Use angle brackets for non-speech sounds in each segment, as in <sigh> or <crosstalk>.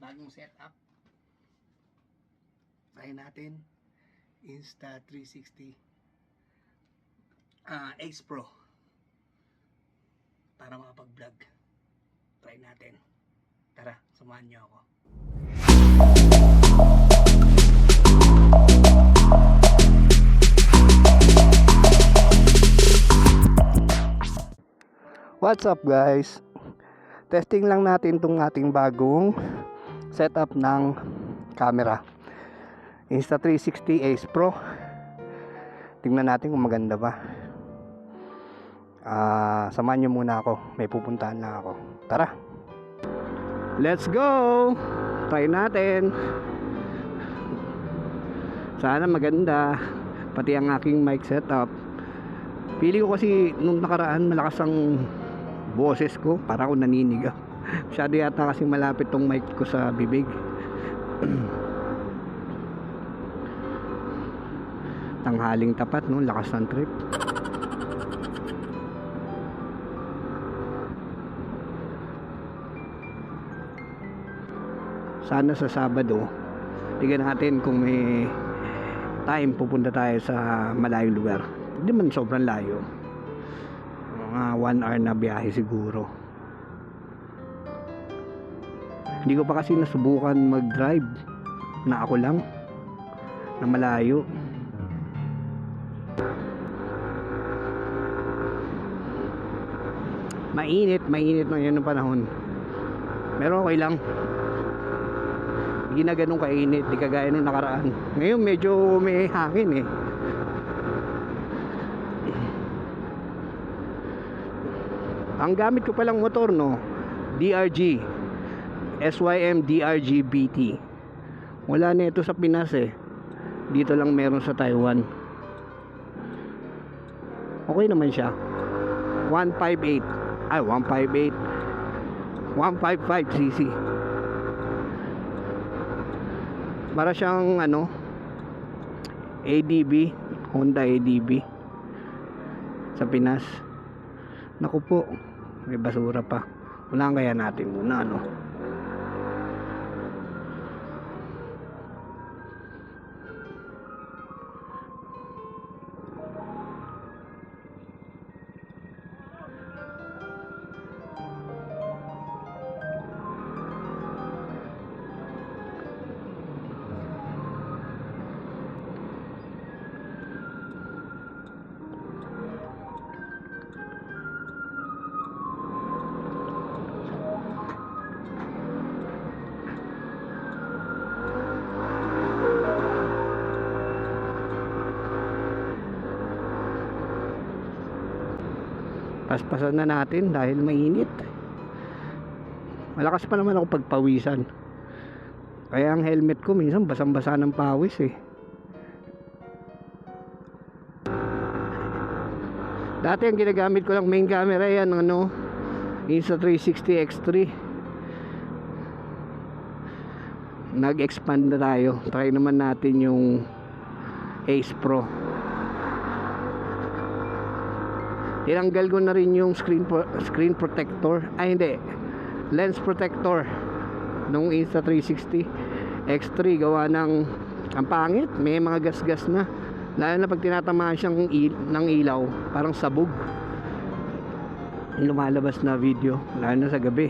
bagong setup. Try natin. Insta 360 ah Ace Pro para makapag-vlog. Try natin. Tara, samahan niyo ako. What's up guys? Testing lang natin tong ating bagong setup ng camera. Insta360 Ace Pro. Tingnan natin kung maganda ba. Ah, samahan niyo muna ako. May pupuntahan na ako. Tara. Let's go. Try natin. Sana maganda. Pati ang aking mic setup. Pili ko kasi nung nakaraan malakas ang boses ko. Para ako naninigaw. Masyado yata kasi malapit tong mic ko sa bibig. Tanghaling tapat no, lakas ng trip. Sana sa Sabado, tignan natin kung may time pupunta tayo sa malayong lugar. Hindi man sobrang layo. Mga 1 hour na biyahe siguro. Hindi ko pa kasi nasubukan mag-drive na ako lang na malayo. Mainit, mainit na yun ng panahon. Pero okay lang. Hindi na ganun kainit, di kagaya nung nakaraan. Ngayon medyo may hangin eh. Ang gamit ko palang motor no, DRG. SYM DRG BT. Wala na ito sa Pinas eh. Dito lang meron sa Taiwan. Okay naman siya. 158. Ay, 158. 155 cc. Para siyang ano ADB, Honda ADB sa Pinas. Naku po, may basura pa. Unahan kaya natin muna ano. Paspasan na natin dahil mainit. Malakas pa naman ako pagpawisan. Kaya ang helmet ko minsan basang basa ng pawis eh. Dati ang ginagamit ko lang main camera yan ano Insta360 X3 nag-expand na tayo. Try naman natin yung Ace Pro tinanggal ko na rin yung screen pro- screen protector. Ay hindi. Lens protector nung Insta360 X3 gawa ng ang pangit. May mga gasgas na. Lalo na pag tinatamaan siyang il- ng ilaw parang sabog. Lumalabas na video lalo na sa gabi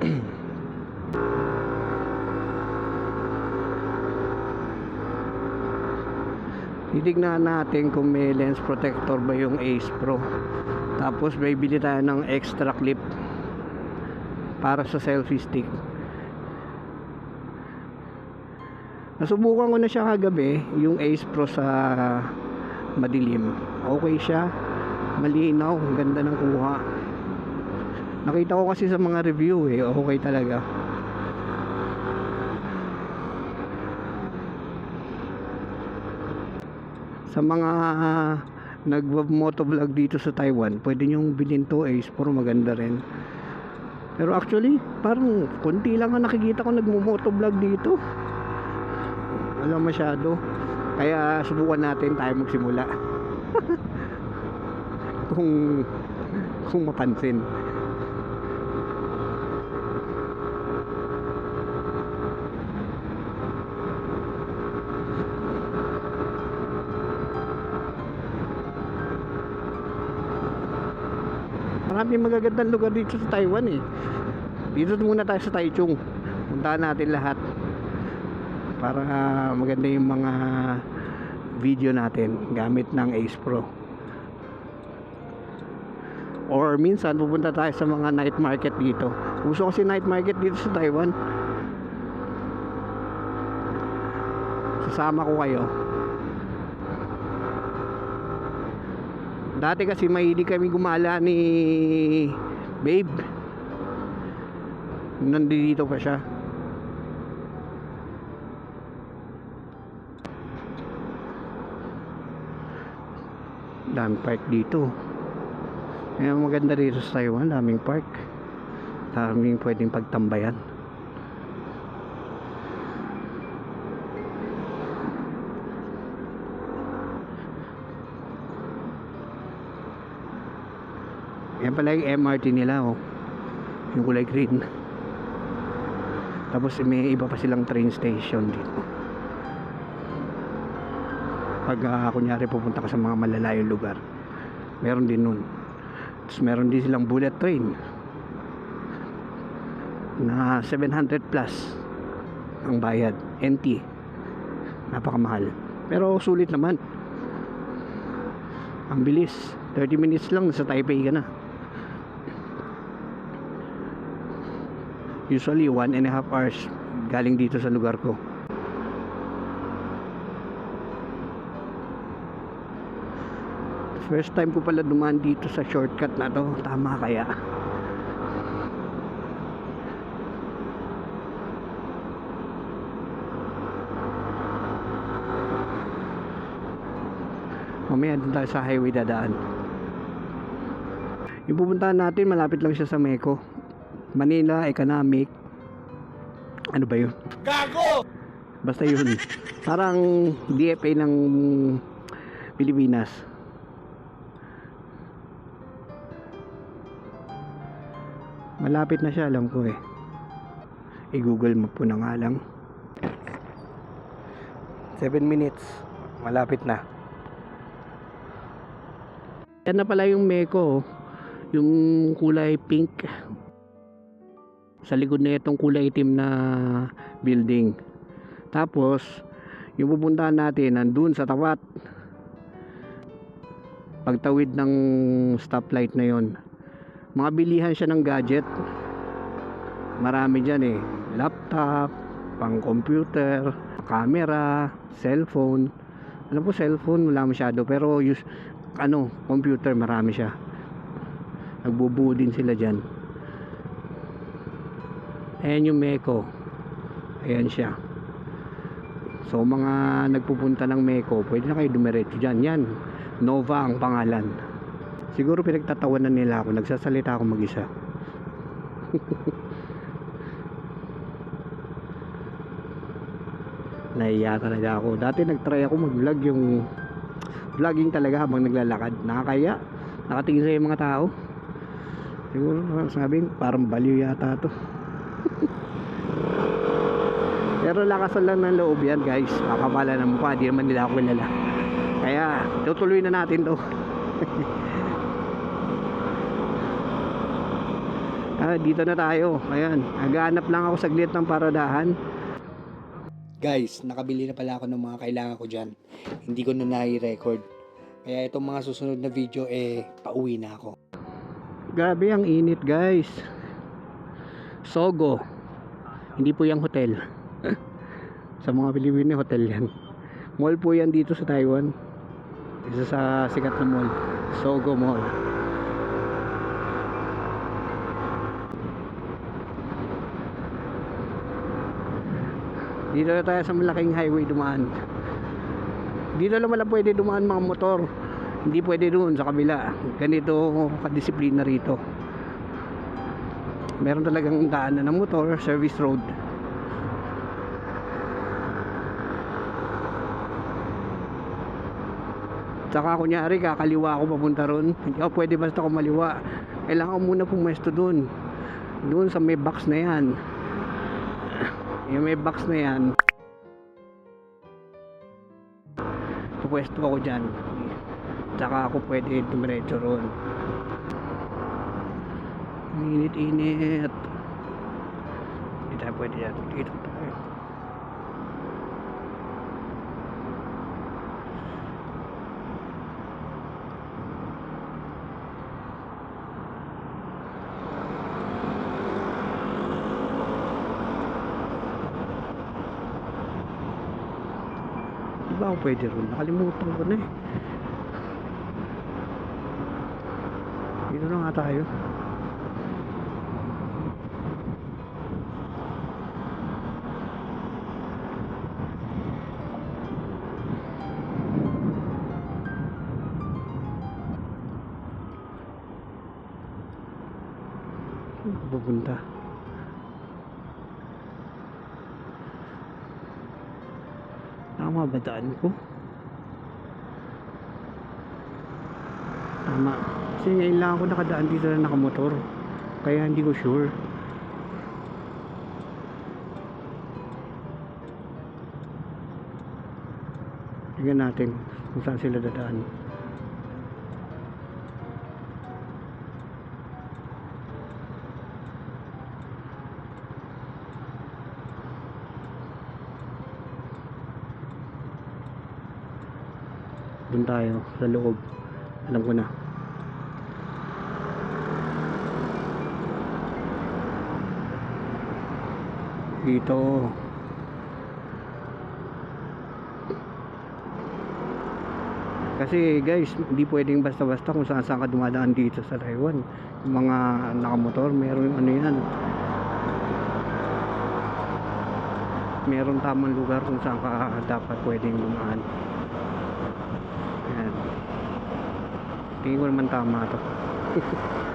<clears throat> titignan natin kung may lens protector ba yung Ace Pro. Tapos may bili tayo ng extra clip para sa selfie stick. Nasubukan ko na siya kagabi yung Ace Pro sa madilim. Okay siya. Malinaw. Ganda ng kuha. Nakita ko kasi sa mga review eh. Okay talaga sa mga nag-motovlog dito sa Taiwan, pwede nyong bilhin to Ace Pro maganda rin. Pero actually, parang konti lang ang nakikita ko nagmo-motovlog dito. Wala masyado. Kaya subukan natin tayo magsimula. <laughs> kung kung mapansin. Marami magagandang lugar dito sa Taiwan eh. Dito muna tayo sa Taichung. Puntahan natin lahat. Para maganda yung mga video natin gamit ng Ace Pro. Or minsan pupunta tayo sa mga night market dito. Uso kasi night market dito sa Taiwan. Sasama ko kayo. Dati kasi mahilig kami gumala ni Babe. Nandito pa siya. Dami park dito. Kaya maganda dito sa Taiwan, daming park. Daming pwedeng pagtambayan. Yan pala yung MRT nila oh. Yung kulay green. Tapos may iba pa silang train station dito. Pag ah, kunyari pupunta ka sa mga malalayong lugar, meron din nun. Tapos meron din silang bullet train na 700 plus ang bayad. NT. Napakamahal. Pero sulit naman. Ang bilis. 30 minutes lang sa Taipei ka na. Usually, one and a half hours galing dito sa lugar ko. First time ko pala dumaan dito sa shortcut na to. Tama kaya? Mamaya din tayo sa highway dadaan. Yung pupuntahan natin, malapit lang siya sa Meco. Manila Economic. Ano ba yun? Gago! Basta yun. <laughs> Parang DFA ng Pilipinas. Malapit na siya, alam ko eh. I-google mo po na nga lang. 7 minutes. Malapit na. Yan na pala yung Meko. oh. Yung kulay pink. Sa likod na itong kulay itim na building. Tapos, yung pupuntahan natin, nandun sa tapat. Pagtawid ng stoplight na yon. Mga bilihan siya ng gadget. Marami dyan eh. Laptop, pang computer, camera, cellphone. Alam po cellphone wala masyado pero use ano, computer marami siya. Nagbubuo din sila dyan. Ayan yung Meko. Ayan siya. So mga nagpupunta ng Meko, pwede na kayo dumiretso dyan. Yan, Nova ang pangalan. Siguro pinagtatawanan nila ako, nagsasalita ako mag-isa. <laughs> Nahiya talaga ako. Dati nagtry ako mag-vlog yung vlogging talaga habang naglalakad. Nakakaya. Nakatingin sa mga tao. Siguro sabi parang baliw yata to. Pero lakasan lang ng loob yan guys. Makapala ng mukha. Di naman nila ako kilala. Kaya tutuloy na natin to. <laughs> ah, dito na tayo. Ayan. Naghahanap lang ako saglit ng paradahan. Guys, nakabili na pala ako ng mga kailangan ko dyan. Hindi ko na nai-record. Kaya itong mga susunod na video eh, pauwi na ako. Grabe ang init guys. Sogo. Hindi po yung hotel. Sa mga Pilipino, hotel yan. Mall po yan dito sa Taiwan. Isa sa sikat na mall. Sogo Mall. Dito na tayo sa malaking highway dumaan. Dito lang wala pwede dumaan mga motor. Hindi pwede doon sa kabila. Ganito kadisiplina rito. Meron talagang daanan ng motor, service road. Tsaka kunyari kakaliwa ako papunta ron. Hindi ako pwede basta kumaliwa. Kailangan ko muna pumesto doon. Doon sa may box na yan. <clears throat> Yung may box na yan. Pupwesto ako dyan. Tsaka ako pwede dumiretso ron. Init-init. Hindi tayo pwede yan. Dito tayo. Pwede ron? Nakalimutan ko na eh. Dito na nga tayo. Pupunta? Tama ba daan ko? Tama. Kasi ngayon ako nakadaan dito na nakamotor. Kaya hindi ko sure. Tingnan natin kung saan sila dadaan. Doon tayo sa loob. Alam ko na. Dito. Kasi guys, hindi pwedeng basta-basta kung saan saan ka dumadaan dito sa Taiwan. Yung mga nakamotor, meron ano yan. Meron tamang lugar kung saan ka dapat pwedeng dumaan. Ayan. Tingin ko naman tama to. <laughs>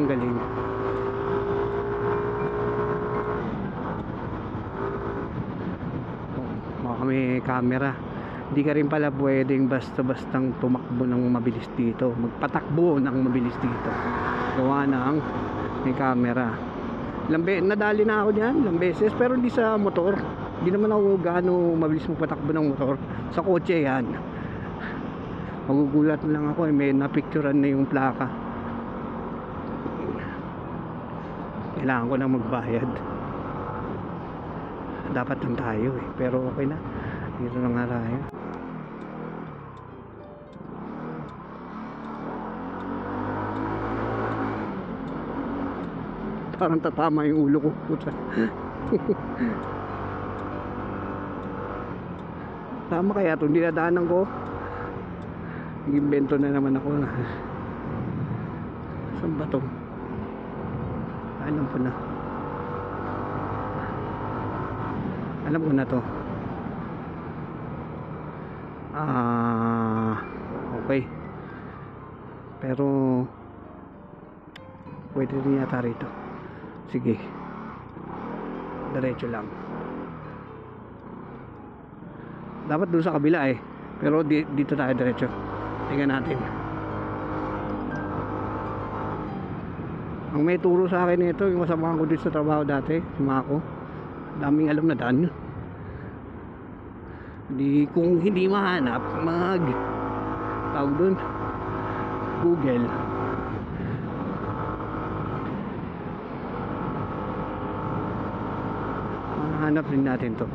Ibang galing. Baka may camera. Hindi ka rin pala pwedeng basta-bastang tumakbo ng mabilis dito. Magpatakbo ng mabilis dito. Gawa ng may camera. Lambe, nadali na ako diyan, ilang beses, pero hindi sa motor. Hindi naman ako gaano mabilis magpatakbo ng motor. Sa kotse yan. Magugulat lang ako, eh, may napicturean na yung plaka. Kailangan ko na magbayad. Dapat lang tayo eh. Pero okay na. Dito na nga tayo. Parang tatama yung ulo ko. Tama kaya itong dinadaanan ko. Nag-invento na naman ako. Saan ba to? Alam ko. Alam ko na to. Ah, okay. Pero pwede rin yata rito. Sige. Diretso lang. Dapat doon sa kabila eh. Pero di, dito tayo diretso. Tingnan natin. Ang may turo sa akin nito, yung kasama ko dito sa trabaho dati, si Mako. Daming alam na daan. Di, kung hindi mahanap, mag tawag dun Google. Mahanap rin natin to.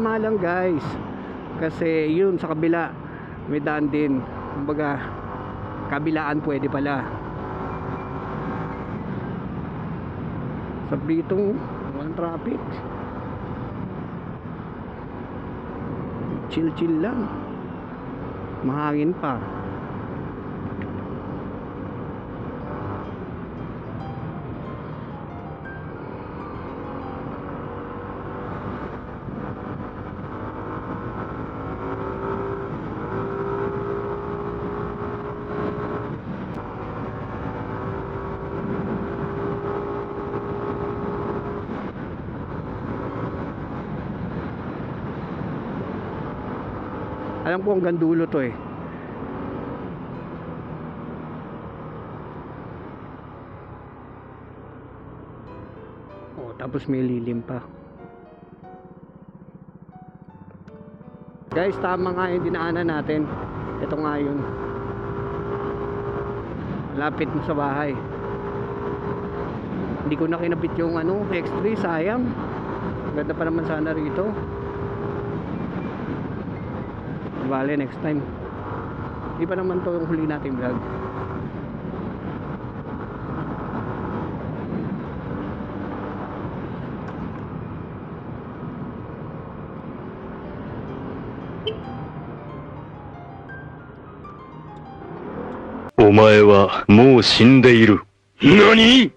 Tama lang guys. Kasi yun sa kabila may daan din. Kumbaga kabilaan pwede pala. Sa Britong walang traffic. chill chill lang mahangin pa alam ko hanggang dulo to eh. Oh, tapos may lilim pa. Guys tama nga yung dinaanan natin. Ito nga yun. Lapit mo sa bahay. Hindi ko na kinabit yung ano X3 sayang. Ganda pa naman sana rito bale next time hindi pa naman to yung huli nating vlog Omae wa mou shinde iru. NANI?!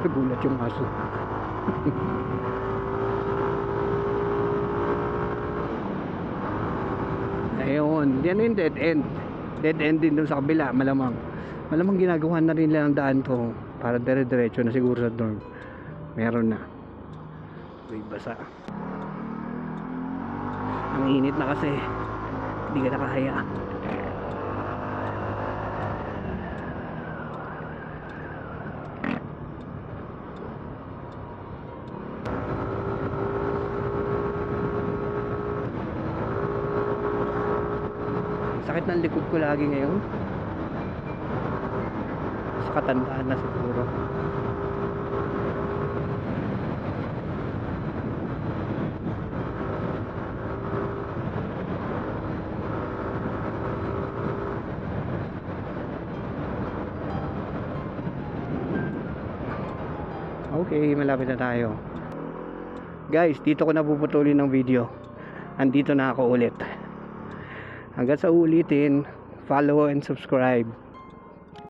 Nagulat yung aso. <laughs> Ayun, yan yung dead end. Dead end din doon sa kabila, malamang. Malamang ginagawa na rin nila ang daan to para dire-diretso na siguro sa dorm. Meron na. Uy, basa. Ang init na kasi. Hindi ka nakahaya. Sakit ng likod ko lagi ngayon. Sa katandaan na siguro. Okay, malapit na tayo. Guys, dito ko na puputulin ng video. Andito na ako ulit. Hanggang sa ulitin, follow and subscribe.